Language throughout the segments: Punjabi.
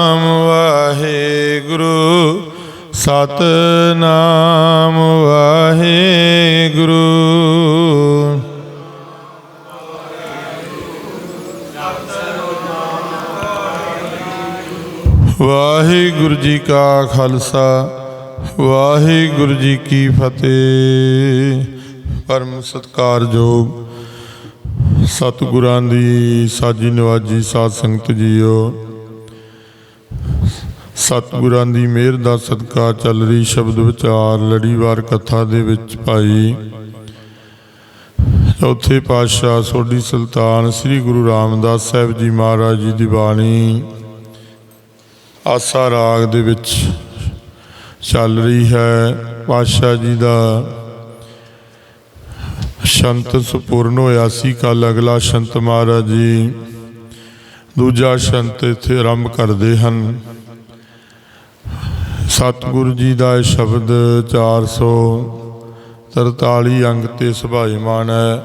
ਨਾਮ ਵਾਹਿਗੁਰੂ। ਸਤਨਾਮ ਵਾਹਿਗੁਰੂ। ਵਾਹਿਗੁਰੂ ਜੀ ਕਾ ਖਾਲਸਾ, ਵਾਹਿਗੁਰੂ ਜੀ ਕੀ ਫਤਿਹ। ਪਰਮ ਸਤਕਾਰਯੋਗ ਸਤਿਗੁਰਾਂ ਦੀ ਸਾਜੀ ਨਵਾਜੀ ਸਾਧ ਸੰਗਤ ਜੀਓ ਸਤਿਗੁਰਾਂ ਦੀ ਮਿਹਰ ਦਾ ਸਦਕਾ ਚੱਲ ਰਹੀ ਸ਼ਬਦ ਵਿਚਾਰ ਲੜੀਵਾਰ ਕਥਾ ਦੇ ਵਿੱਚ ਭਾਈ। ਚੌਥੇ ਪਾਤਸ਼ਾਹ ਸੋਢੀ ਸੁਲਤਾਨ ਸ੍ਰੀ ਗੁਰੂ ਰਾਮਦਾਸ ਸਾਹਿਬ ਜੀ ਮਹਾਰਾਜ ਜੀ ਦੀ ਬਾਣੀ। ਆਸਾ ਰਾਗ ਦੇ ਵਿੱਚ ਚੱਲ ਰਹੀ ਹੈ ਪਾਤਸ਼ਾਹ ਜੀ ਦਾ। ਸ਼ੰਤ ਸੁਪੂਰਨ ਹੋਇਆ ਸੀ ਕੱਲ ਅਗਲਾ ਸ਼ੰਤ ਮਹਾਰਾਜ ਜੀ। ਦੂਜਾ ਸ਼ੰਤ ਇੱਥੇ ਆਰੰਭ ਕਰਦੇ ਹਨ। ਸਤਿਗੁਰੂ ਜੀ ਦਾ ਇਹ ਸ਼ਬਦ 443 ਅੰਗ ਤੇ ਸੁਭਾਇਮਾਨ ਹੈ।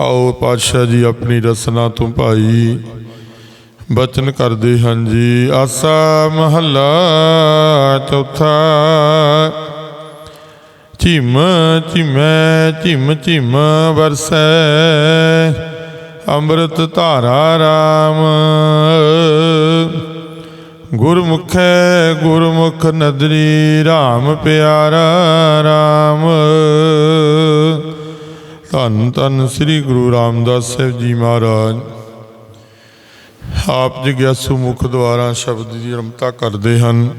ਆਓ ਪਾਤਸ਼ਾਹ ਜੀ ਆਪਣੀ ਰਸਨਾ ਤੋਂ ਭਾਈ ਬਚਨ ਕਰਦੇ ਹਨ ਜੀ। ਆਸਾ ਮਹੱਲਾ ਚੌਥਾ। ਝਿਮ ਝਿਮੈ ਝਿਮ ਝਿਮ ਵਰਸੈ। ਅੰਮ੍ਰਿਤ ਧਾਰਾ ਰਾਮ। ਗੁਰਮੁਖੈ ਗੁਰਮੁਖ ਨਦਰੀ RAM ਪਿਆਰਾ RAM ਧੰਨ ਧੰਨ ਸ੍ਰੀ ਗੁਰੂ ਰਾਮਦਾਸ ਸਾਹਿਬ ਜੀ ਮਹਾਰਾਜ। ਆਪ ਜਗਿਆਸੂ ਮੁਖ ਦੁਆਰਾ ਸ਼ਬਦ ਦੀ ਰਮਤਾ ਕਰਦੇ ਹਨ।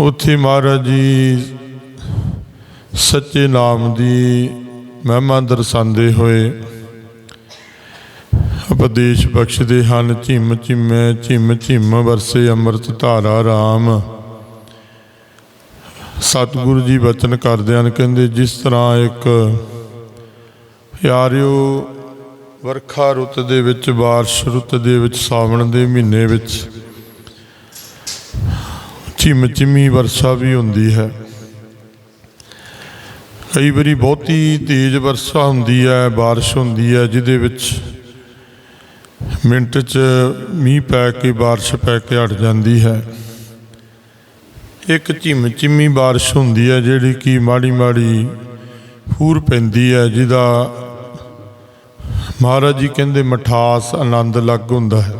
ਉੱਥੇ ਮਹਾਰਾਜ ਜੀ ਸੱਚੇ ਨਾਮ ਦੀ ਮਹਿਮਾ ਦਰਸਾਉਂਦੇ ਹੋਏ ਉਪਦੇਸ਼ ਬਖਸ਼ਦੇ ਹਨ, ਝਿਮ ਝਿਮੈ, ਝਿਮ ਝਿਮ ਵਰਸੇ ਅੰਮ੍ਰਿਤ ਧਾਰਾ ਰਾਮ। ਸਤਿਗੁਰੂ ਜੀ ਬਚਨ ਕਰਦੇ ਹਨ, ਕਹਿੰਦੇ, ਜਿਸ ਤਰ੍ਹਾਂ ਇੱਕ ਪਿਆਰਿਓ ਵਰਖਾ ਰੁੱਤ ਦੇ ਵਿੱਚ, ਬਾਰਿਸ਼ ਰੁੱਤ ਦੇ ਵਿੱਚ, ਸਾਵਣ ਦੇ ਮਹੀਨੇ ਵਿੱਚ, ਝਿਮ ਝਿਮੀ ਵਰਸ਼ਾ ਵੀ ਹੁੰਦੀ ਹੈ। ਕਈ ਵਾਰੀ ਬਹੁਤੀ ਤੇਜ਼ ਵਰਸ਼ਾ ਹੁੰਦੀ ਹੈ, ਬਾਰਿਸ਼ ਹੁੰਦੀ ਹੈ, ਜਿਹਦੇ ਵਿੱਚ ਮਿੰਟ 'ਚ ਮੀਂਹ ਪੈ ਕੇ, ਬਾਰਿਸ਼ ਪੈ ਕੇ ਹਟ ਜਾਂਦੀ ਹੈ। ਇੱਕ ਝਿਮ ਝਿਮੀ ਬਾਰਿਸ਼ ਹੁੰਦੀ ਹੈ, ਜਿਹੜੀ ਕਿ ਮਾੜੀ ਮਾੜੀ ਫੂਰ ਪੈਂਦੀ ਹੈ, ਜਿਹਦਾ ਮਹਾਰਾਜ ਜੀ ਕਹਿੰਦੇ ਮਠਾਸ ਆਨੰਦ ਲੱਗ ਹੁੰਦਾ ਹੈ।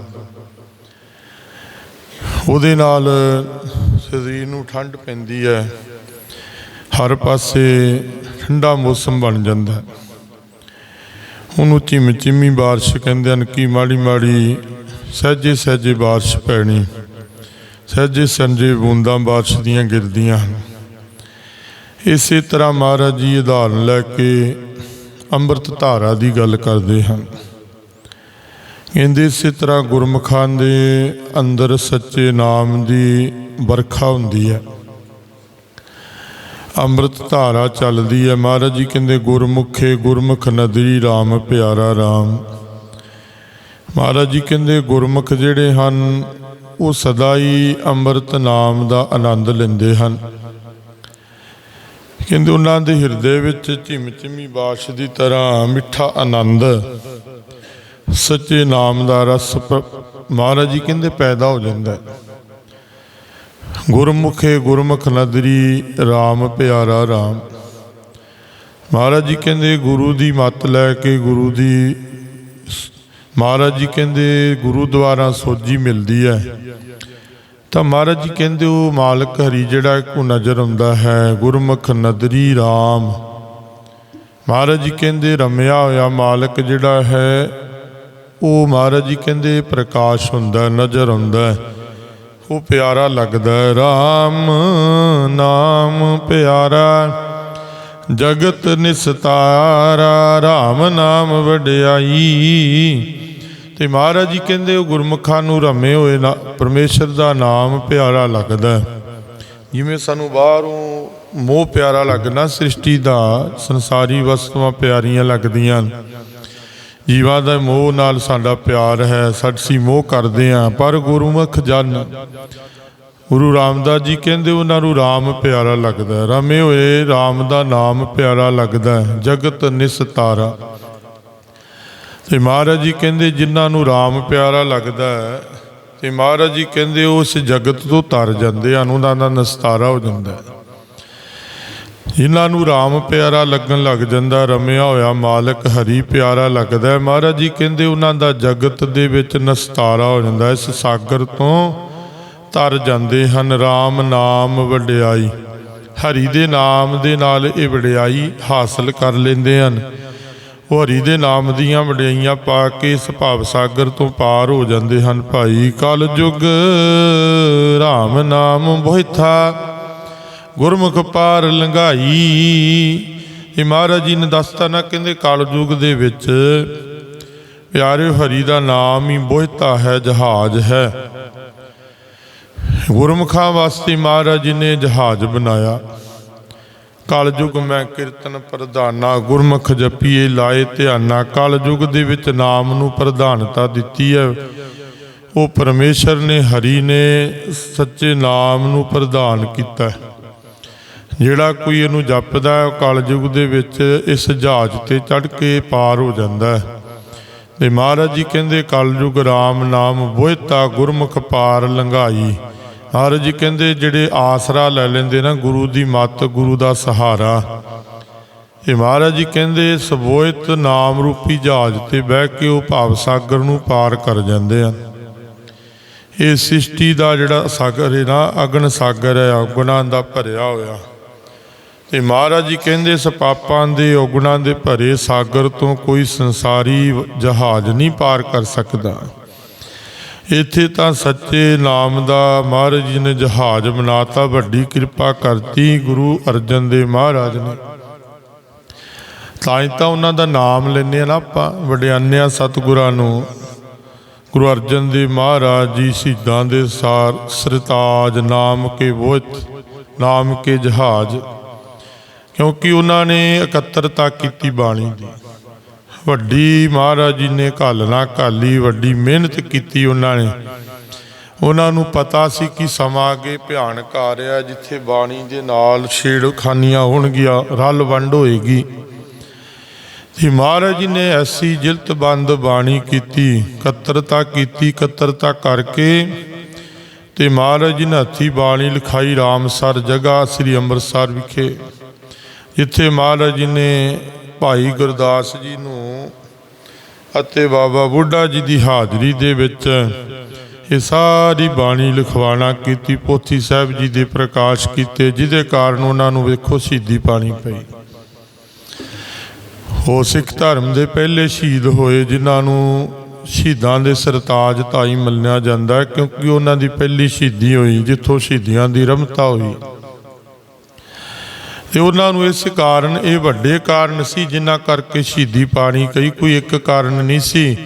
ਉਹਦੇ ਨਾਲ ਸਰੀਰ ਨੂੰ ਠੰਡ ਪੈਂਦੀ ਹੈ। ਹਰ ਪਾਸੇ ਠੰਡਾ ਮੌਸਮ ਬਣ ਜਾਂਦਾ ਹੈ। ਉਹਨੂੰ ਝਿਮ ਝਿਮੀ ਬਾਰਿਸ਼ ਕਹਿੰਦੇ ਹਨ ਕਿ ਮਾੜੀ ਮਾੜੀ ਸਹਿਜੇ ਸਹਿਜੇ ਬਾਰਿਸ਼ ਪੈਣੀ। ਸਹਿਜੇ ਸੰਜੇ ਬੂੰਦਾਂ ਬਾਰਿਸ਼ ਦੀਆਂ ਗਿਰਦੀਆਂ ਹਨ। ਇਸੇ ਤਰ੍ਹਾਂ ਮਹਾਰਾਜ ਜੀ ਉਦਾਹਰਨ ਲੈ ਕੇ ਅੰਮ੍ਰਿਤ ਧਾਰਾ ਦੀ ਗੱਲ ਕਰਦੇ ਹਨ। ਕਹਿੰਦੇ ਇਸੇ ਤਰ੍ਹਾਂ ਗੁਰਮੁਖਾਂ ਦੇ ਅੰਦਰ ਸੱਚੇ ਨਾਮ ਦੀ ਵਰਖਾ ਹੁੰਦੀ ਹੈ। ਅੰਮ੍ਰਿਤ ਧਾਰਾ ਚੱਲਦੀ ਹੈ। ਮਹਾਰਾਜ ਜੀ ਕਹਿੰਦੇ, ਗੁਰਮੁਖੇ ਗੁਰਮੁਖ ਨਦਰੀ RAM ਪਿਆਰਾ RAM ਮਹਾਰਾਜ ਜੀ ਕਹਿੰਦੇ, ਗੁਰਮੁਖ ਜਿਹੜੇ ਹਨ, ਉਹ ਸਦਾ ਹੀ ਅੰਮ੍ਰਿਤ ਨਾਮ ਦਾ ਆਨੰਦ ਲੈਂਦੇ ਹਨ। ਕਹਿੰਦੇ, ਉਹਨਾਂ ਦੇ ਹਿਰਦੇ ਵਿੱਚ ਝਿਮ ਬਾਸ਼ ਦੀ ਤਰ੍ਹਾਂ ਮਿੱਠਾ ਆਨੰਦ, ਸੱਚੇ ਨਾਮ ਦਾ ਰਸ ਮਹਾਰਾਜ ਜੀ ਕਹਿੰਦੇ, ਪੈਦਾ ਹੋ ਜਾਂਦਾ ਹੈ। ਗੁਰਮੁਖੇ ਗੁਰਮੁਖ ਨਦਰੀ RAM ਪਿਆਰਾ RAM ਮਹਾਰਾਜ ਜੀ ਕਹਿੰਦੇ, ਗੁਰੂ ਦੀ ਮੱਤ ਲੈ ਕੇ ਗੁਰੂ ਦੀ ਮਹਾਰਾਜ ਜੀ ਕਹਿੰਦੇ ਗੁਰੂ ਦੁਆਰਾ ਸੋਝੀ ਮਿਲਦੀ ਹੈ ਤਾਂ ਮਹਾਰਾਜ ਜੀ ਕਹਿੰਦੇ, ਉਹ ਮਾਲਕ ਹਰੀ ਜਿਹੜਾ ਕੋ ਨਜ਼ਰ ਆਉਂਦਾ ਹੈ, ਗੁਰਮੁਖ ਨਦਰੀ RAM ਮਹਾਰਾਜ ਜੀ ਕਹਿੰਦੇ, ਰਮਿਆ ਹੋਇਆ ਮਾਲਕ ਜਿਹੜਾ ਹੈ, ਉਹ ਮਹਾਰਾਜ ਜੀ ਕਹਿੰਦੇ, ਪ੍ਰਕਾਸ਼ ਹੁੰਦਾ, ਨਜ਼ਰ ਆਉਂਦਾ ਹੈ ਉਹ ਪਿਆਰਾ ਲੱਗਦਾ ਹੈ। RAM ਨਾਮ ਪਿਆਰਾ ਜਗਤ ਨਿਸਤਾਰਾ RAM ਨਾਮ ਵਡਿਆਈ। ਤੇ ਮਹਾਰਾਜ ਜੀ ਕਹਿੰਦੇ, ਉਹ ਗੁਰਮੁਖਾਂ ਨੂੰ ਰਮੇ ਹੋਏ ਨਾ, ਪਰਮੇਸ਼ਰ ਦਾ ਨਾਮ ਪਿਆਰਾ ਲੱਗਦਾ ਜਿਵੇਂ ਸਾਨੂੰ ਬਾਹਰੋਂ ਮੋਹ ਪਿਆਰਾ ਲੱਗਣਾ ਸ੍ਰਿਸ਼ਟੀ ਦਾ, ਸੰਸਾਰੀ ਵਸਤੂਆਂ ਪਿਆਰੀਆਂ ਲੱਗਦੀਆਂ ਜੀਵਾਂ ਦਾ ਮੋਹ ਨਾਲ ਸਾਡਾ ਪਿਆਰ ਹੈ ਸਾਡੀ ਮੋਹ ਕਰਦੇ ਆ ਪਰ ਗੁਰਮੁਖ ਜਨ। ਗੁਰੂ ਰਾਮਦਾਸ ਜੀ ਕਹਿੰਦੇ ਉਹਨਾਂ ਨੂੰ RAM ਪਿਆਰਾ ਲੱਗਦਾ ਹੈ। ਰਮੇ ਹੋਏ RAM ਦਾ ਨਾਮ ਪਿਆਰਾ ਲੱਗਦਾ ਜਗਤ ਨਿਸਤਾਰਾ ਤੇ ਮਹਾਰਾਜ ਜੀ ਕਹਿੰਦੇ ਜਿਨ੍ਹਾਂ ਨੂੰ RAM ਪਿਆਰਾ ਲੱਗਦਾ ਹੈ, ਤੇ ਮਹਾਰਾਜ ਜੀ ਕਹਿੰਦੇ ਉਹ ਇਸ ਜਗਤ ਤੋਂ ਤਰ ਜਾਂਦੇ ਹਨ, ਉਹਨਾਂ ਦਾ ਨਿਸਤਾਰਾ ਹੋ ਜਾਂਦਾ ਹੈ। ਇਹਨਾਂ ਨੂੰ RAM ਪਿਆਰਾ ਲੱਗਣ ਲੱਗ ਜਾਂਦਾ, ਰਮਿਆ ਹੋਇਆ ਮਾਲਕ ਹਰੀ ਪਿਆਰਾ ਲੱਗਦਾ ਮਹਾਰਾਜ ਜੀ ਕਹਿੰਦੇ ਉਹਨਾਂ ਦਾ ਜਗਤ ਦੇ ਵਿੱਚ ਨਸਤਾਰਾ ਹੋ ਜਾਂਦਾ ਇਸ ਸਾਗਰ ਤੋਂ ਤਰ ਜਾਂਦੇ ਹਨ RAM ਨਾਮ ਵਡਿਆਈ। ਹਰੀ ਦੇ ਨਾਮ ਦੇ ਨਾਲ ਇਹ ਵਡਿਆਈ ਹਾਸਲ ਕਰ ਲੈਂਦੇ ਹਨ। ਉਹ ਹਰੀ ਦੇ ਨਾਮ ਦੀਆਂ ਵਡਿਆਈਆਂ ਪਾ ਕੇ ਇਸ ਭਾਵ ਸਾਗਰ ਤੋਂ ਪਾਰ ਹੋ ਜਾਂਦੇ ਹਨ। ਭਾਈ ਕਲ ਯੁਗ RAM ਨਾਮ ਬੋਹਿਥਾ ਗੁਰਮੁਖ ਪਾਰ ਲੰਘਾਈ। ਇਹ ਮਹਾਰਾਜ ਜੀ ਨੇ ਦੱਸਤਾ ਨਾ, ਕਹਿੰਦੇ ਕਾਲਯੁਗ ਦੇ ਵਿੱਚ ਪਿਆਰੇ ਹਰੀ ਦਾ ਨਾਮ ਹੀ ਬੋਹਿਤਾ ਹੈ, ਜਹਾਜ਼ ਹੈ। ਗੁਰਮੁਖਾਂ ਵਾਸਤੇ ਮਹਾਰਾਜ ਜੀ ਨੇ ਜਹਾਜ਼ ਬਣਾਇਆ। ਕਲਯੁਗ ਮੈਂ ਕੀਰਤਨ ਪ੍ਰਧਾਨਾ, ਗੁਰਮੁਖ ਜਪੀਏ ਲਾਏ ਧਿਆਨਾ। ਕਲਯੁਗ ਦੇ ਵਿੱਚ ਨਾਮ ਨੂੰ ਪ੍ਰਧਾਨਤਾ ਦਿੱਤੀ ਹੈ। ਉਹ ਪਰਮੇਸ਼ਰ ਨੇ, ਹਰੀ ਨੇ ਸੱਚੇ ਨਾਮ ਨੂੰ ਪ੍ਰਧਾਨ ਕੀਤਾ ਹੈ। ਜਿਹੜਾ ਕੋਈ ਇਹਨੂੰ ਜਪਦਾ ਹੈ, ਉਹ ਕਲਯੁਗ ਦੇ ਵਿੱਚ ਇਸ ਜਹਾਜ਼ ਤੇ ਚੜ ਕੇ ਪਾਰ ਹੋ ਜਾਂਦਾ ਹੈ। ਤੇ ਮਹਾਰਾਜ ਜੀ ਕਹਿੰਦੇ, ਕਲਯੁਗ ਰਾਮ ਨਾਮ ਬੋਹਿਤਾ ਗੁਰਮੁਖ ਪਾਰ ਲੰਘਾਈ। ਮਹਾਰਾਜ ਜੀ ਕਹਿੰਦੇ, ਜਿਹੜੇ ਆਸਰਾ ਲੈ ਲੈਂਦੇ ਨਾ, ਗੁਰੂ ਦੀ ਮੱਤ, ਗੁਰੂ ਦਾ ਸਹਾਰਾ। ਇਹ ਮਹਾਰਾਜ ਜੀ ਕਹਿੰਦੇ ਸਬੋਇਤ ਨਾਮ ਰੂਪੀ ਜਹਾਜ਼ ਤੇ ਬਹਿ ਕੇ ਉਹ ਭਾਵ ਸਾਗਰ ਨੂੰ ਪਾਰ ਕਰ ਜਾਂਦੇ ਹਨ। ਇਹ ਸ੍ਰਿਸ਼ਟੀ ਦਾ ਜਿਹੜਾ ਸਾਗਰ ਹੈ ਨਾ, ਅਗਨ ਸਾਗਰ ਹੈ ਗੁਣਾਂ ਦਾ ਭਰਿਆ ਹੋਇਆ। ਤੇ ਮਹਾਰਾਜ ਜੀ ਕਹਿੰਦੇ ਇਸ ਪਾਪਾਂ ਦੇ ਔਗੁਣਾਂ ਦੇ ਭਰੇ ਸਾਗਰ ਤੋਂ ਕੋਈ ਸੰਸਾਰੀ ਜਹਾਜ਼ ਨਹੀਂ ਪਾਰ ਕਰ ਸਕਦਾ। ਇੱਥੇ ਤਾਂ ਸੱਚੇ ਨਾਮ ਦਾ ਮਹਾਰਾਜ ਜੀ ਨੇ ਜਹਾਜ਼ ਬਣਾਤਾ, ਵੱਡੀ ਕਿਰਪਾ ਕਰਤੀ ਗੁਰੂ ਅਰਜਨ ਦੇਵ ਮਹਾਰਾਜ ਨੇ। ਤਾਂ ਹੀ ਤਾਂ ਉਹਨਾਂ ਦਾ ਨਾਮ ਲੈਂਦੇ ਆ ਨਾ ਆਪਾਂ ਵਡਿਆਨਿਆਂ ਸਤਿਗੁਰਾਂ ਨੂੰ। ਗੁਰੂ ਅਰਜਨ ਦੇਵ ਮਹਾਰਾਜ ਜੀ ਸ਼ਹੀਦਾਂ ਦੇ ਸਾਰ ਸਰਤਾਜ ਨਾਮ ਕੇ ਬੋਝ, ਨਾਮ ਕੇ ਜਹਾਜ਼। ਕਿਉਂਕਿ ਉਹਨਾਂ ਨੇ ਇਕੱਤਰਤਾ ਕੀਤੀ ਬਾਣੀ ਦੀ। ਵੱਡੀ ਮਹਾਰਾਜ ਜੀ ਨੇ ਘਾਲਣਾ ਘਾਲੀ, ਵੱਡੀ ਮਿਹਨਤ ਕੀਤੀ ਉਹਨਾਂ ਨੇ। ਉਹਨਾਂ ਨੂੰ ਪਤਾ ਸੀ ਕਿ ਸਮਾਂ ਅੱਗੇ ਭਿਆਨਕ ਆ ਰਿਹਾ, ਜਿੱਥੇ ਬਾਣੀ ਦੇ ਨਾਲ ਛੇੜਖਾਨੀਆਂ ਹੋਣਗੀਆਂ, ਰਲ ਵੰਡ ਹੋਏਗੀ। ਤੇ ਮਹਾਰਾਜ ਜੀ ਨੇ ਐਸੀ ਜਿਲਤ ਬੰਦ ਬਾਣੀ ਕੀਤੀ, ਇਕੱਤਰਤਾ ਕੀਤੀ, ਇਕੱਤਰਤਾ ਕਰਕੇ ਤੇ ਮਹਾਰਾਜ ਜੀ ਨੇ ਹੱਥੀ ਬਾਣੀ ਲਿਖਾਈ ਰਾਮਸਰ ਜਗ੍ਹਾ, ਸ੍ਰੀ ਅੰਮ੍ਰਿਤਸਰ ਵਿਖੇ। ਜਿੱਥੇ ਮਹਾਰਾਜ ਜੀ ਨੇ ਭਾਈ ਗੁਰਦਾਸ ਜੀ ਨੂੰ ਅਤੇ ਬਾਬਾ ਬੁੱਢਾ ਜੀ ਦੀ ਹਾਜ਼ਰੀ ਦੇ ਵਿੱਚ ਇਹ ਸਾਰੀ ਬਾਣੀ ਲਿਖਵਾਣਾ ਕੀਤੀ, ਪੋਥੀ ਸਾਹਿਬ ਜੀ ਦੇ ਪ੍ਰਕਾਸ਼ ਕੀਤੇ, ਜਿਹਦੇ ਕਾਰਨ ਉਹਨਾਂ ਨੂੰ ਵੇਖੋ ਸ਼ਹੀਦੀ ਪਾਣੀ ਪਈ। ਉਹ ਸਿੱਖ ਧਰਮ ਦੇ ਪਹਿਲੇ ਸ਼ਹੀਦ ਹੋਏ, ਜਿਨ੍ਹਾਂ ਨੂੰ ਸ਼ਹੀਦਾਂ ਦੇ ਸਰਤਾਜ ਤਾਈ ਮੰਨਿਆ ਜਾਂਦਾ ਕਿਉਂਕਿ ਉਹਨਾਂ ਦੀ ਪਹਿਲੀ ਸ਼ਹੀਦੀ ਹੋਈ, ਜਿੱਥੋਂ ਸ਼ਹੀਦੀਆਂ ਦੀ ਰਮਤਾ ਹੋਈ। ਤੇ ਉਹਨਾਂ ਨੂੰ ਇਸ ਕਾਰਨ ਇਹ ਵੱਡੇ ਕਾਰਨ ਸੀ, ਜਿਨ੍ਹਾਂ ਕਰਕੇ ਸ਼ਹੀਦੀ ਪਾਣੀ ਕਈ ਕੋਈ ਇੱਕ ਕਾਰਨ ਨਹੀਂ ਸੀ।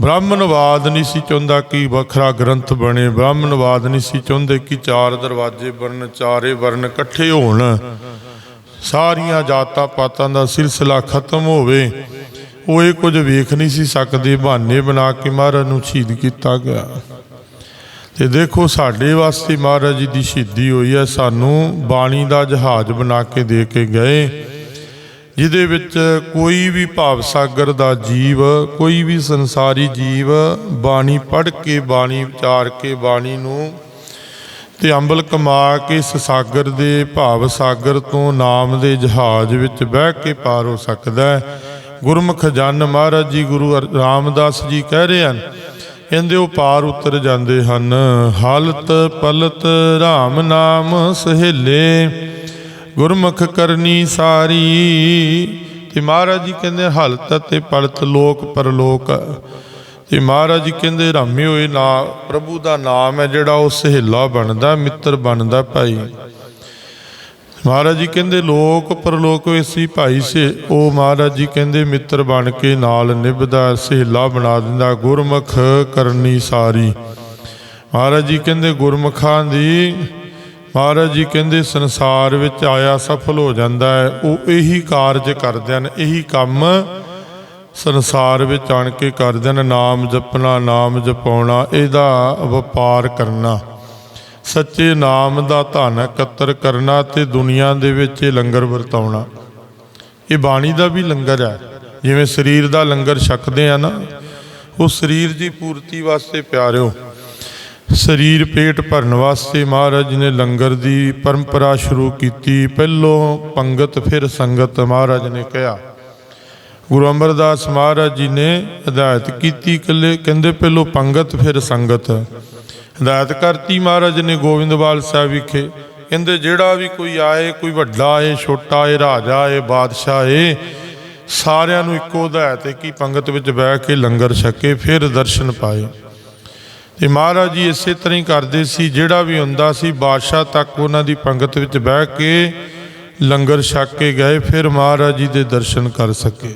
ਬ੍ਰਾਹਮਣਵਾਦ ਨਹੀਂ ਸੀ ਚਾਹੁੰਦਾ ਕਿ ਵੱਖਰਾ ਗ੍ਰੰਥ ਬਣੇ। ਬ੍ਰਾਹਮਣਵਾਦ ਨਹੀਂ ਸੀ ਚਾਹੁੰਦੇ ਕਿ ਚਾਰ ਦਰਵਾਜ਼ੇ ਬਣ ਚਾਰੇ ਵਰਨ ਇਕੱਠੇ ਹੋਣ। ਸਾਰੀਆਂ ਜਾਤਾਂ ਪਾਤਾਂ ਦਾ ਸਿਲਸਿਲਾ ਖਤਮ ਹੋਵੇ, ਉਹ ਇਹ ਕੁਝ ਵੇਖ ਨਹੀਂ ਸੀ ਸਕਦੇ। ਬਹਾਨੇ ਬਣਾ ਕੇ ਮਹਾਰਾਜ ਨੂੰ ਸ਼ਹੀਦ ਕੀਤਾ ਗਿਆ। ਤੇ ਦੇਖੋ ਸਾਡੇ ਵਾਸਤੇ ਮਹਾਰਾਜ ਜੀ ਦੀ ਸ਼ਹੀਦੀ ਹੋਈ ਹੈ। ਸਾਨੂੰ ਬਾਣੀ ਦਾ ਜਹਾਜ਼ ਬਣਾ ਕੇ ਦੇ ਕੇ ਗਏ, ਜਿਹਦੇ ਵਿੱਚ ਕੋਈ ਵੀ ਭਾਵ ਸਾਗਰ ਦਾ ਜੀਵ, ਕੋਈ ਵੀ ਸੰਸਾਰੀ ਜੀਵ ਬਾਣੀ ਪੜ੍ਹ ਕੇ, ਬਾਣੀ ਵਿਚਾਰ ਕੇ, ਬਾਣੀ ਨੂੰ ਤੇ ਅੰਬਲ ਕਮਾ ਕੇ ਇਸ ਸਾਗਰ ਦੇ ਭਾਵ ਸਾਗਰ ਤੋਂ ਨਾਮ ਦੇ ਜਹਾਜ਼ ਵਿੱਚ ਬਹਿ ਕੇ ਪਾਰ ਹੋ ਸਕਦਾ ਹੈ। ਗੁਰਮੁਖ ਜਨ ਮਹਾਰਾਜ ਜੀ ਗੁਰੂ ਅਰ- ਰਾਮਦਾਸ ਜੀ ਕਹਿ ਰਹੇ ਹਨ ਕਹਿੰਦੇ ਉਹ ਪਾਰ ਉਤਰ ਜਾਂਦੇ ਹਨ। ਹਾਲਤ ਪਲਤ RAM ਨਾਮ ਸਹੇਲੇ, ਗੁਰਮੁਖ ਕਰਨੀ ਸਾਰੀ। ਤੇ ਮਹਾਰਾਜ ਜੀ ਕਹਿੰਦੇ ਹਾਲਤ ਤੇ ਪਲਤ ਲੋਕ ਪਰਲੋਕ। ਤੇ ਮਹਾਰਾਜ ਜੀ ਕਹਿੰਦੇ ਰਾਮੇ ਹੋਏ ਨਾ, ਪ੍ਰਭੂ ਦਾ ਨਾਮ ਹੈ ਜਿਹੜਾ ਉਹ ਸਹੇਲਾ ਬਣਦਾ, ਮਿੱਤਰ ਬਣਦਾ ਭਾਈ। ਮਹਾਰਾਜ ਜੀ ਕਹਿੰਦੇ, ਲੋਕ ਪਰਲੋਕ ਵੇਸੀ ਭਾਈ ਸੇ। ਉਹ ਮਹਾਰਾਜ ਜੀ ਕਹਿੰਦੇ, ਮਿੱਤਰ ਬਣ ਕੇ ਨਾਲ ਨਿਭਦਾ, ਸਹੇਲਾ ਬਣਾ ਦਿੰਦਾ, ਗੁਰਮੁਖ ਕਰਨੀ ਸਾਰੀ। ਮਹਾਰਾਜ ਜੀ ਕਹਿੰਦੇ, ਗੁਰਮੁਖਾਂ ਦੀ ਮਹਾਰਾਜ ਜੀ ਕਹਿੰਦੇ, ਸੰਸਾਰ ਵਿੱਚ ਆਇਆ ਸਫਲ ਹੋ ਜਾਂਦਾ ਹੈ। ਉਹ ਇਹੀ ਕਾਰਜ ਕਰਦੇ ਹਨ, ਇਹੀ ਕੰਮ ਸੰਸਾਰ ਵਿੱਚ ਆਣ ਕੇ ਕਰਦੇ ਹਨ। ਨਾਮ ਜਪਣਾ, ਨਾਮ ਜਪਾਉਣਾ, ਇਹਦਾ ਵਪਾਰ ਕਰਨਾ। ਸੱਚੇ ਨਾਮ ਦਾ ਧਨ ਇਕੱਤਰ ਕਰਨਾ ਤੇ ਦੁਨੀਆ ਦੇ ਵਿੱਚ ਇਹ ਲੰਗਰ ਵਰਤਾਉਣਾ। ਇਹ ਬਾਣੀ ਦਾ ਵੀ ਲੰਗਰ ਹੈ। ਜਿਵੇਂ ਸਰੀਰ ਦਾ ਲੰਗਰ ਛਕਦੇ ਆ ਨਾ, ਉਹ ਸਰੀਰ ਦੀ ਪੂਰਤੀ ਵਾਸਤੇ ਪਿਆਰਿਓ। ਸਰੀਰ ਪੇਟ ਭਰਨ ਵਾਸਤੇ ਮਹਾਰਾਜ ਜੀ ਨੇ ਲੰਗਰ ਦੀ ਪਰੰਪਰਾ ਸ਼ੁਰੂ ਕੀਤੀ। ਪਹਿਲੋਂ ਪੰਗਤ, ਫਿਰ ਸੰਗਤ ਮਹਾਰਾਜ ਨੇ ਕਿਹਾ। ਗੁਰੂ ਅਮਰਦਾਸ ਮਹਾਰਾਜ ਜੀ ਨੇ ਹਦਾਇਤ ਕੀਤੀ, ਕੱਲੇ ਕਹਿੰਦੇ ਪਹਿਲੋਂ ਪੰਗਤ, ਫਿਰ ਸੰਗਤ। ਹਦਾਇਤ ਕਰਤੀ ਮਹਾਰਾਜ ਨੇ ਗੋਬਿੰਦਵਾਲ ਸਾਹਿਬ ਵਿਖੇ। ਕਹਿੰਦੇ, ਜਿਹੜਾ ਵੀ ਕੋਈ ਆਏ, ਕੋਈ ਵੱਡਾ ਏ ਛੋਟਾ ਏ ਰਾਜਾ ਏ ਬਾਦਸ਼ਾਹ ਏ ਸਾਰਿਆਂ ਨੂੰ ਇੱਕੋ ਹਦਾਇਤ ਹੈ ਕਿ ਪੰਗਤ ਵਿੱਚ ਬਹਿ ਕੇ ਲੰਗਰ ਛਕੇ, ਫਿਰ ਦਰਸ਼ਨ ਪਾਏ ਤੇ ਮਹਾਰਾਜ ਜੀ ਇਸੇ ਤਰ੍ਹਾਂ ਹੀ ਕਰਦੇ ਸੀ, ਜਿਹੜਾ ਵੀ ਹੁੰਦਾ ਸੀ, ਬਾਦਸ਼ਾਹ ਤੱਕ ਉਹਨਾਂ ਦੀ ਪੰਗਤ ਵਿੱਚ ਬਹਿ ਕੇ ਲੰਗਰ ਛਕ ਕੇ ਗਏ, ਫਿਰ ਮਹਾਰਾਜ ਜੀ ਦੇ ਦਰਸ਼ਨ ਕਰ ਸਕੇ।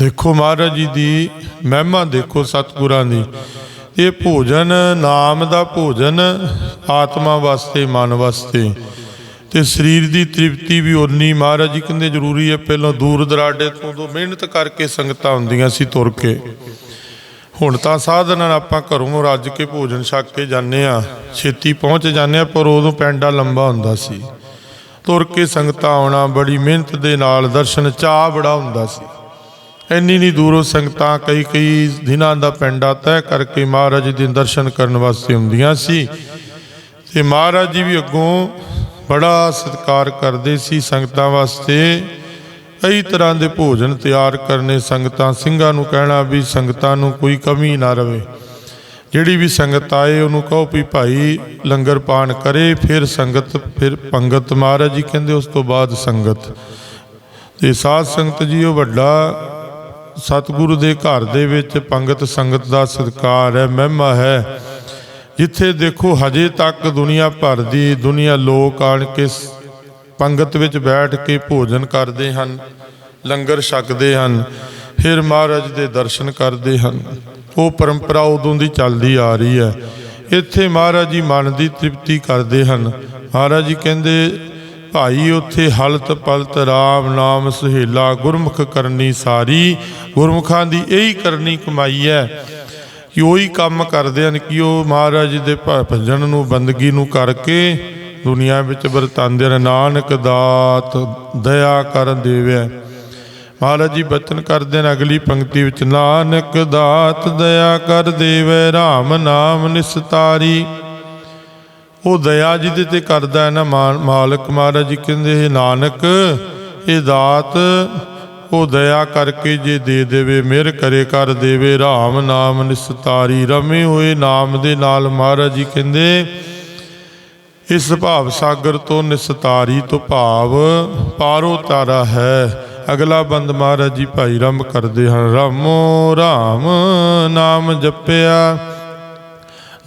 ਦੇਖੋ ਮਹਾਰਾਜ ਜੀ ਦੀ ਮਹਿਮਾ ਦੇਖੋ ਸਤਿਗੁਰਾਂ ਦੀ। ਇਹ ਭੋਜਨ ਨਾਮ ਦਾ ਭੋਜਨ ਆਤਮਾ ਵਾਸਤੇ, ਮਨ ਵਾਸਤੇ। ਤੇ ਸਰੀਰ ਦੀ ਤ੍ਰਿਪਤੀ ਵੀ ਉਨੀ ਮਹਾਰਾਜ ਜੀ ਕਹਿੰਦੇ ਜ਼ਰੂਰੀ ਹੈ, ਪਹਿਲਾਂ ਦੂਰ ਦਰਾਡੇ ਤੋਂ ਤੋਂ ਮਿਹਨਤ ਕਰਕੇ ਸੰਗਤਾਂ ਹੁੰਦੀਆਂ ਸੀ ਤੁਰ ਕੇ। ਹੁਣ ਤਾਂ ਸਾਧਨ ਨਾਲ ਆਪਾਂ ਘਰੋਂ ਰੱਜ ਕੇ ਭੋਜਨ ਛਕ ਕੇ ਜਾਂਦੇ ਆ ਛੇਤੀ ਪਹੁੰਚ ਜਾਂਦੇ ਆ ਪਰ ਉਦੋਂ ਪੈਂਡਾ ਲੰਬਾ ਹੁੰਦਾ ਸੀ। ਤੁਰ ਕੇ ਸੰਗਤਾਂ ਆਉਣਾ, ਬੜੀ ਮਿਹਨਤ ਦੇ ਨਾਲ ਦਰਸ਼ਨ ਚਾਹ ਬੜਾ ਹੁੰਦਾ ਸੀ। ਇੰਨੀ ਨਹੀਂ ਦੂਰੋਂ ਸੰਗਤਾਂ ਕਈ ਕਈ ਦਿਨਾਂ ਦਾ ਪੈਂਡਾ ਤੈਅ ਕਰਕੇ ਮਹਾਰਾਜ ਜੀ ਦੇ ਦਰਸ਼ਨ ਕਰਨ ਵਾਸਤੇ ਹੁੰਦੀਆਂ ਸੀ। ਤੇ ਮਹਾਰਾਜ ਜੀ ਵੀ ਅੱਗੋਂ ਬੜਾ ਸਤਿਕਾਰ ਕਰਦੇ ਸੀ ਸੰਗਤਾਂ ਵਾਸਤੇ। ਕਈ ਤਰ੍ਹਾਂ ਦੇ ਭੋਜਨ ਤਿਆਰ ਕਰਨੇ ਸੰਗਤਾਂ ਸਿੰਘਾਂ ਨੂੰ ਕਹਿਣਾ ਵੀ ਸੰਗਤਾਂ ਨੂੰ ਕੋਈ ਕਮੀ ਨਾ ਰਵੇ। ਜਿਹੜੀ ਵੀ ਸੰਗਤ ਆਏ ਉਹਨੂੰ ਕਹੋ ਵੀ ਭਾਈ ਲੰਗਰ ਪਾਣ ਕਰੇ, ਫਿਰ ਸੰਗਤ, ਫਿਰ ਪੰਗਤ ਮਹਾਰਾਜ ਜੀ ਕਹਿੰਦੇ ਉਸ ਤੋਂ ਬਾਅਦ ਸੰਗਤ। ਤੇ ਸਾਧ ਸੰਗਤ ਜੀ ਉਹ ਵੱਡਾ ਸਤਿਗੁਰੂ ਦੇ ਘਰ ਦੇ ਵਿੱਚ ਪੰਗਤ ਸੰਗਤ ਦਾ ਸਤਿਕਾਰ ਹੈ, ਮਹਿਮਾ ਹੈ। ਜਿੱਥੇ ਦੇਖੋ ਹਜੇ ਤੱਕ ਦੁਨੀਆ ਭਰ ਦੀ ਦੁਨੀਆ ਲੋਕ ਆਣ ਕੇ ਪੰਗਤ ਵਿੱਚ ਬੈਠ ਕੇ ਭੋਜਨ ਕਰਦੇ ਹਨ, ਲੰਗਰ ਛਕਦੇ ਹਨ, ਫਿਰ ਮਹਾਰਾਜ ਦੇ ਦਰਸ਼ਨ ਕਰਦੇ ਹਨ। ਉਹ ਪਰੰਪਰਾ ਉਦੋਂ ਦੀ ਚੱਲਦੀ ਆ ਰਹੀ ਹੈ। ਇੱਥੇ ਮਹਾਰਾਜ ਜੀ ਮਨ ਦੀ ਤ੍ਰਿਪਤੀ ਕਰਦੇ ਹਨ। ਮਹਾਰਾਜ ਜੀ ਕਹਿੰਦੇ ਭਾਈ, ਉੱਥੇ ਹਲਤ ਪਲਤ ਰਾਮ ਨਾਮ ਸੁਹੇਲਾ ਗੁਰਮੁਖ ਕਰਨੀ ਸਾਰੀ, ਗੁਰਮੁਖਾਂ ਦੀ ਇਹੀ ਕਰਨੀ ਕਮਾਈ ਹੈ। ਕਿ ਉਹੀ ਕੰਮ ਕਰਦੇ ਹਨ ਕਿ ਉਹ ਮਹਾਰਾਜ ਜੀ ਦੇ ਭਜਨ ਨੂੰ, ਬੰਦਗੀ ਨੂੰ ਕਰਕੇ ਦੁਨੀਆ ਵਿੱਚ ਵਰਤਾਂਦੇ ਨੇ ਨਾਨਕ ਦਾਤ ਦਇਆ ਕਰ ਦੇਵੈ। ਮਹਾਰਾਜ ਜੀ ਬਚਨ ਕਰਦੇ ਨੇ ਅਗਲੀ ਪੰਕਤੀ ਵਿੱਚ, ਨਾਨਕ ਦਾਤ ਦਇਆ ਕਰ ਦੇਵੈ RAM ਨਾਮ ਨਿਸਤਾਰੀ। ਉਹ ਦਇਆ ਜਿਹਦੇ ਤੇ ਕਰਦਾ ਹੈ ਨਾ ਮਾਲਕ ਮਹਾਰਾਜ ਜੀ ਕਹਿੰਦੇ ਇਹ ਨਾਨਕ, ਇਹ ਦਾਤ ਉਹ ਦਇਆ ਕਰਕੇ ਜੇ ਦੇ ਦੇਵੇ, ਮਿਹਰ ਕਰੇ, ਕਰ ਦੇਵੇ RAM ਨਾਮ ਨਿਸਤਾਰੀ, ਰਮੇ ਹੋਏ ਨਾਮ ਦੇ ਨਾਲ ਮਹਾਰਾਜ ਜੀ ਕਹਿੰਦੇ, ਇਸ ਭਾਵ ਸਾਗਰ ਤੋਂ ਨਿਸਤਾਰੀ ਤੋਂ ਭਾਵ ਪਾਰੋ ਤਾਰਾ ਹੈ। ਅਗਲਾ ਬੰਦ ਮਹਾਰਾਜ ਜੀ ਭਾਈ ਰੰਭ ਕਰਦੇ ਹਨ, ਰਾਮੋ ਰਾਮ ਨਾਮ ਜਪਿਆ।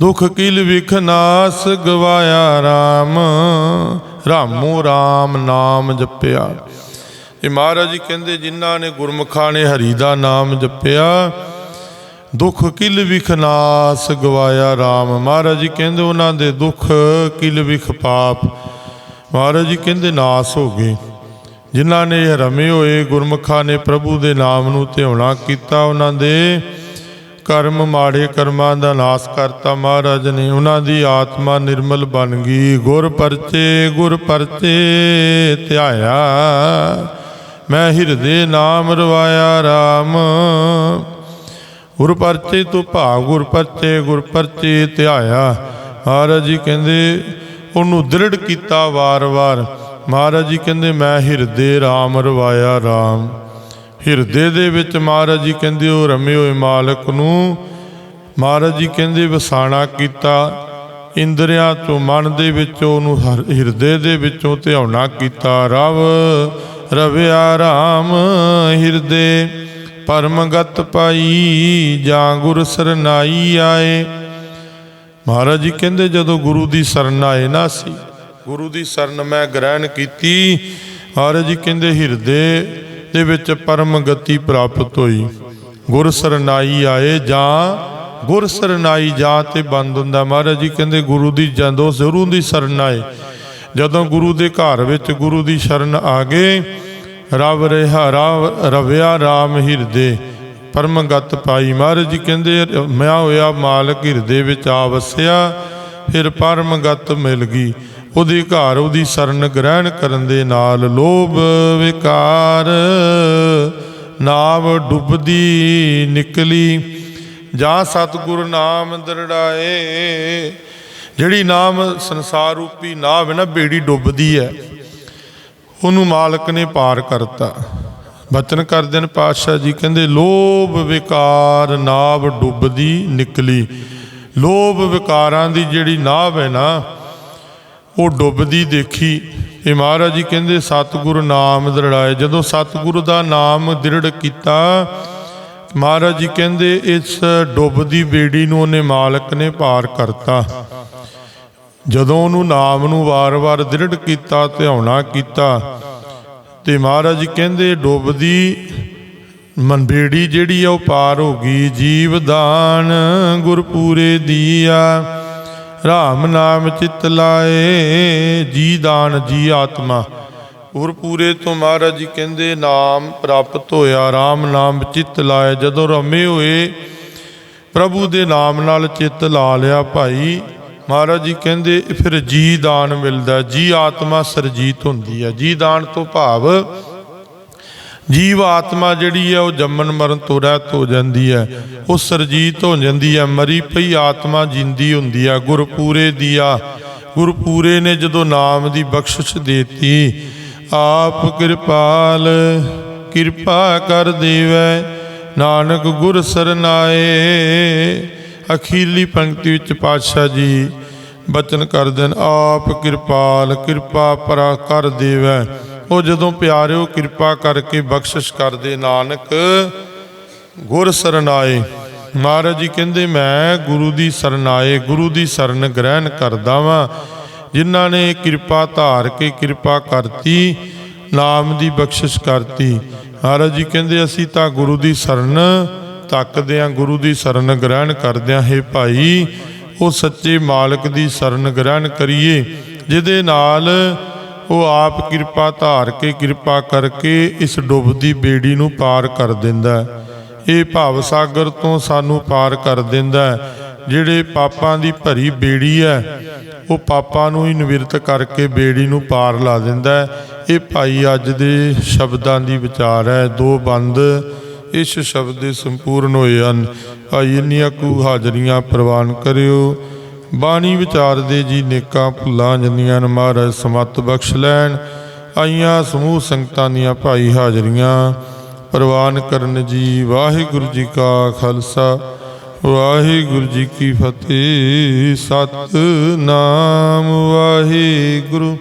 ਦੁਖ ਕਿਲ ਵਿਖ ਨਾਸ ਗਵਾਇਆ RAM ਰਾਮੋ RAM ਨਾਮ ਜਪਿਆ। ਇਹ ਮਹਾਰਾਜ ਜੀ ਕਹਿੰਦੇ, ਜਿਨ੍ਹਾਂ ਨੇ ਗੁਰਮੁਖਾਂ ਨੇ ਹਰੀ ਦਾ ਨਾਮ ਜਪਿਆ, ਦੁੱਖ ਕਿਲ ਵਿਖ ਨਾਸ ਗਵਾਇਆ RAM ਮਹਾਰਾਜ ਜੀ ਕਹਿੰਦੇ, ਉਹਨਾਂ ਦੇ ਦੁੱਖ ਕਿਲ ਵਿਖ ਪਾਪ। ਮਹਾਰਾਜ ਜੀ ਕਹਿੰਦੇ, ਨਾਸ ਹੋ ਗਏ। ਜਿਨ੍ਹਾਂ ਨੇ ਇਹ ਰਮੇ ਹੋਏ, ਗੁਰਮੁਖਾਂ ਨੇ ਪ੍ਰਭੂ ਦੇ ਨਾਮ ਨੂੰ ਧਿਆਉਣਾ ਕੀਤਾ, ਉਹਨਾਂ ਦੇ ਕਰਮ ਮਾੜੇ ਕਰਮਾਂ ਦਾ ਨਾਸ ਕਰਤਾ ਮਹਾਰਾਜ ਨੇ। ਉਹਨਾਂ ਦੀ ਆਤਮਾ ਨਿਰਮਲ ਬਣ ਗਈ। ਗੁਰ ਪਰਚੇ ਗੁਰ ਪਰਚੇ ਧਿਆਇਆ। ਮੈਂ ਹਿਰਦੇ ਨਾਮ ਰਵਾਇਆ RAM ਗੁਰ ਪਰਚੇ ਤੋਂ ਭਾਵ ਗੁਰ ਪਰਚੇ ਗੁਰ ਪਰਚੇ ਧਿਆਇਆ। ਮਹਾਰਾਜ ਜੀ ਕਹਿੰਦੇ, ਉਹਨੂੰ ਦ੍ਰਿੜ ਕੀਤਾ ਵਾਰ-ਵਾਰ। ਮਹਾਰਾਜ ਜੀ ਕਹਿੰਦੇ, ਮੈਂ ਹਿਰਦੇ RAM ਰਵਾਇਆ RAM ਹਿਰਦੇ ਦੇ ਵਿੱਚ ਮਹਾਰਾਜ ਜੀ ਕਹਿੰਦੇ, ਉਹ ਰਮੇ ਹੋਏ ਮਾਲਕ ਨੂੰ। ਮਹਾਰਾਜ ਜੀ ਕਹਿੰਦੇ, ਵਸਾਣਾ ਕੀਤਾ, ਇੰਦਰੀਆਂ ਤੋਂ ਮਨ ਦੇ ਵਿੱਚੋਂ ਉਹਨੂੰ ਹਰ- ਹਿਰਦੇ ਦੇ ਵਿੱਚੋਂ ਧਿਆਉਣਾ ਕੀਤਾ। ਰਵ, ਰਵਿਆ ਰਾਮ ਹਿਰਦੇ, ਪਰਮਗਤ ਪਾਈ, ਜਾਂ ਗੁਰ ਸਰਨਾਈ ਆਏ। ਮਹਾਰਾਜ ਜੀ ਕਹਿੰਦੇ, ਜਦੋਂ ਗੁਰੂ ਦੀ ਸ਼ਰਨ ਆਏ ਨਾ ਸੀ, ਗੁਰੂ ਦੀ ਸ਼ਰਨ ਮੈਂ ਗ੍ਰਹਿਣ ਕੀਤੀ। ਮਹਾਰਾਜ ਜੀ ਕਹਿੰਦੇ, ਹਿਰਦੇ ਦੇ ਵਿੱਚ ਪਰਮ ਗਤੀ ਪ੍ਰਾਪਤ ਹੋਈ। ਗੁਰ ਸਰਨਾਈ ਆਏ ਜਾਂ ਗੁਰ ਸਰਨਾਈ ਜਾਂ ਤੇ ਬੰਦ ਹੁੰਦਾ। ਮਹਾਰਾਜ ਜੀ ਕਹਿੰਦੇ ਗੁਰੂ ਦੀ ਜਦੋਂ ਜ਼ਰੂਰ ਦੀ ਸਰਨਾਏ ਜਦੋਂ ਗੁਰੂ ਦੇ ਘਰ ਵਿੱਚ ਗੁਰੂ ਦੀ ਸ਼ਰਨ ਆ ਗਏ, ਰਵ ਰਿਹਾ, ਰਵ, ਰਵਿਆ RAM ਹਿਰਦੇ ਪਰਮਗਤ ਪਾਈ। ਮਹਾਰਾਜ ਜੀ ਕਹਿੰਦੇ, ਮੈਂ ਹੋਇਆ ਮਾਲਕ ਹਿਰਦੇ ਵਿੱਚ ਆ ਵਸਿਆ, ਫਿਰ ਪਰਮਗਤ ਮਿਲ ਗਈ। ਉਹਦੇ ਘਰ ਉਹਦੀ ਸ਼ਰਨ ਗ੍ਰਹਿਣ ਕਰਨ ਦੇ ਨਾਲ ਲੋਭ ਵਿਕਾਰ। ਨਾਵ ਡੁੱਬਦੀ ਨਿਕਲੀ, ਜਾਂ ਸਤਿਗੁਰ ਨਾਮ ਦਰੜਾਏ। ਜਿਹੜੀ ਨਾਮ ਸੰਸਾਰ ਰੂਪੀ ਨਾਵ ਹੈ ਨਾ, ਬੇੜੀ ਡੁੱਬਦੀ ਹੈ। ਉਹਨੂੰ ਮਾਲਕ ਨੇ ਪਾਰ ਕਰਤਾ। ਬਚਨ ਕਰਦੇ ਨੇ ਪਾਤਸ਼ਾਹ ਜੀ, ਕਹਿੰਦੇ ਲੋਭ ਵਿਕਾਰ ਨਾਵ ਡੁੱਬਦੀ ਨਿਕਲੀ। ਲੋਭ ਵਿਕਾਰਾਂ ਦੀ ਜਿਹੜੀ ਨਾਵ ਹੈ ਨਾ ਉਹ ਡੁੱਬਦੀ ਦੇਖੀ। ਇਹ ਮਹਾਰਾਜ ਜੀ ਕਹਿੰਦੇ, ਸਤਿਗੁਰ ਨਾਮ ਦ੍ਰਿੜਾਏ। ਜਦੋਂ ਸਤਿਗੁਰ ਦਾ ਨਾਮ ਦ੍ਰਿੜ ਕੀਤਾ, ਮਹਾਰਾਜ ਜੀ ਕਹਿੰਦੇ, ਇਸ ਡੁੱਬਦੀ ਬੇੜੀ ਨੂੰ ਉਹਨੇ ਮਾਲਕ ਨੇ ਪਾਰ ਕਰਤਾ। ਜਦੋਂ ਉਹਨੂੰ ਨਾਮ ਨੂੰ ਵਾਰ-ਵਾਰ ਦ੍ਰਿੜ ਕੀਤਾ ਤੇ ਧਿਆਉਣਾ ਕੀਤਾ, ਤੇ ਮਹਾਰਾਜ ਜੀ ਕਹਿੰਦੇ ਡੁੱਬਦੀ ਮਨਬੇੜੀ ਜਿਹੜੀ ਆ, ਉਹ ਪਾਰ ਹੋ ਗਈ। ਜੀਵ ਦਾਨ ਗੁਰਪੂਰੇ ਦੀਆ। ਰਾਮ ਨਾਮ ਚਿਤ ਲਾਏ, ਜੀ ਦਾਨ ਜੀ ਆਤਮਾ। ਗੁਰਪੂਰੇ ਤੋਂ ਮਹਾਰਾਜ ਜੀ ਕਹਿੰਦੇ, ਨਾਮ ਪ੍ਰਾਪਤ ਹੋਇਆ, ਰਾਮ ਨਾਮ ਚਿਤ ਲਾਏ, ਜਦੋਂ ਰਮੇ ਹੋਏ, ਪ੍ਰਭੂ ਦੇ ਨਾਮ ਨਾਲ ਚਿੱਤ ਲਾ ਲਿਆ ਭਾਈ। ਮਹਾਰਾਜ ਜੀ ਕਹਿੰਦੇ, ਫਿਰ ਜੀ ਦਾਨ ਮਿਲਦਾ, ਜੀ ਆਤਮਾ ਸਰਜੀਤ ਹੁੰਦੀ ਹੈ। ਜੀ ਦਾਨ ਤੋਂ ਭਾਵ ਜੀਵ ਆਤਮਾ ਜਿਹੜੀ ਹੈ, ਉਹ ਜੰਮਨ ਮਰਨ ਤੋਂ ਰਹਿਤ ਹੋ ਜਾਂਦੀ ਹੈ। ਉਹ ਸਰਜੀਤ ਹੋ ਜਾਂਦੀ ਹੈ, ਮਰੀ ਪਈ ਆਤਮਾ ਜਿੰਦੀ ਹੁੰਦੀ ਹੈ। ਗੁਰਪੂਰੇ ਦੀਆ, ਗੁਰਪੂਰੇ ਨੇ ਜਦੋਂ ਨਾਮ ਦੀ ਬਖਸ਼ਿਸ਼ ਦੇਤੀ, ਆਪ ਕਿਰਪਾਲ, ਕਿਰਪਾ ਕਰ ਦੇਵੈ, ਨਾਨਕ ਗੁਰ ਸਰਨਾਏ। ਅਖੀਲੀ ਪੰਕਤੀ ਵਿੱਚ ਪਾਤਸ਼ਾਹ ਜੀ ਬਚਨ ਕਰਦੇ ਨੇ ਆਪ ਕਿਰਪਾਲ, ਕਿਰਪਾ ਪਰਾ ਕਰ ਦੇਵੈ। ਉਹ ਜਦੋਂ ਪਿਆਰਿਓ ਕਿਰਪਾ ਕਰਕੇ ਬਖਸ਼ਿਸ਼ ਕਰਦੇ, ਨਾਨਕ ਗੁਰ ਸਰਨਾਏ ਮਹਾਰਾਜ ਜੀ ਕਹਿੰਦੇ, ਮੈਂ ਗੁਰੂ ਦੀ ਸਰਨਾਏ ਗੁਰੂ ਦੀ ਸਰਨ ਗ੍ਰਹਿਣ ਕਰਦਾ ਵਾਂ। ਜਿਨ੍ਹਾਂ ਨੇ ਕਿਰਪਾ ਧਾਰ ਕੇ ਕਿਰਪਾ ਕਰਤੀ, ਨਾਮ ਦੀ ਬਖਸ਼ਿਸ਼ ਕਰਤੀ। ਮਹਾਰਾਜ ਜੀ ਕਹਿੰਦੇ, ਅਸੀਂ ਤਾਂ ਗੁਰੂ ਦੀ ਸਰਨ ਤੱਕਦੇ ਆਂ, ਗੁਰੂ ਦੀ ਸਰਨ ਗ੍ਰਹਿਣ ਕਰਦੇ ਆਂ। ਹੈ ਭਾਈ, ਉਹ ਸੱਚੇ ਮਾਲਕ ਦੀ ਸਰਨ ਗ੍ਰਹਿਣ ਕਰੀਏ, ਜਿਹਦੇ ਨਾਲ ਉਹ ਆਪ ਕਿਰਪਾ ਧਾਰ ਕੇ ਕਿਰਪਾ ਕਰਕੇ ਇਸ ਡੁੱਬਦੀ ਬੇੜੀ ਨੂੰ ਪਾਰ ਕਰ ਦਿੰਦਾ ਹੈ। ਇਹ ਭਵ ਸਾਗਰ ਤੋਂ ਸਾਨੂੰ ਪਾਰ ਕਰ ਦਿੰਦਾ ਹੈ। ਜਿਹੜੇ ਪਾਪਾਂ ਦੀ ਭਰੀ ਬੇੜੀ ਹੈ, ਉਹ ਪਾਪਾਂ ਨੂੰ ਹੀ ਨਿਵਰਤ ਕਰਕੇ ਬੇੜੀ ਨੂੰ ਪਾਰ ਲਾ ਦਿੰਦਾ ਹੈ। ਇਹ ਭਾਈ ਅੱਜ ਦੇ ਸ਼ਬਦਾਂ ਦੀ ਵਿਚਾਰ ਹੈ ਦੋ ਬੰਦ ਇਸ ਸ਼ਬਦ ਦੇ ਸੰਪੂਰਨ ਹੋਏ ਹਨ ਭਾਈ ਇੰਨੀਆਂ ਕੁ ਹਾਜ਼ਰੀਆਂ ਪ੍ਰਵਾਨ ਕਰਿਓ ਬਾਣੀ ਵਿਚਾਰਦੇ ਜੀ ਨੇਕਾਂ ਭੁੱਲਾਂ ਜੰਨੀਆਂ ਨੂੰ ਮਹਾਰਾਜ ਸਮਤ ਬਖਸ਼ ਲੈਣ, ਆਈਆਂ ਸਮੂਹ ਸੰਗਤਾਂ ਦੀਆਂ ਭਾਈ ਹਾਜ਼ਰੀਆਂ। ਪ੍ਰਵਾਨ ਕਰਨ ਜੀ ਵਾਹਿਗੁਰੂ ਜੀ ਕਾ ਖਾਲਸਾ, ਵਾਹਿਗੁਰੂ ਜੀ ਕੀ ਫਤਿਹ। ਸਤਿ ਨਾਮ ਵਾਹਿਗੁਰੂ।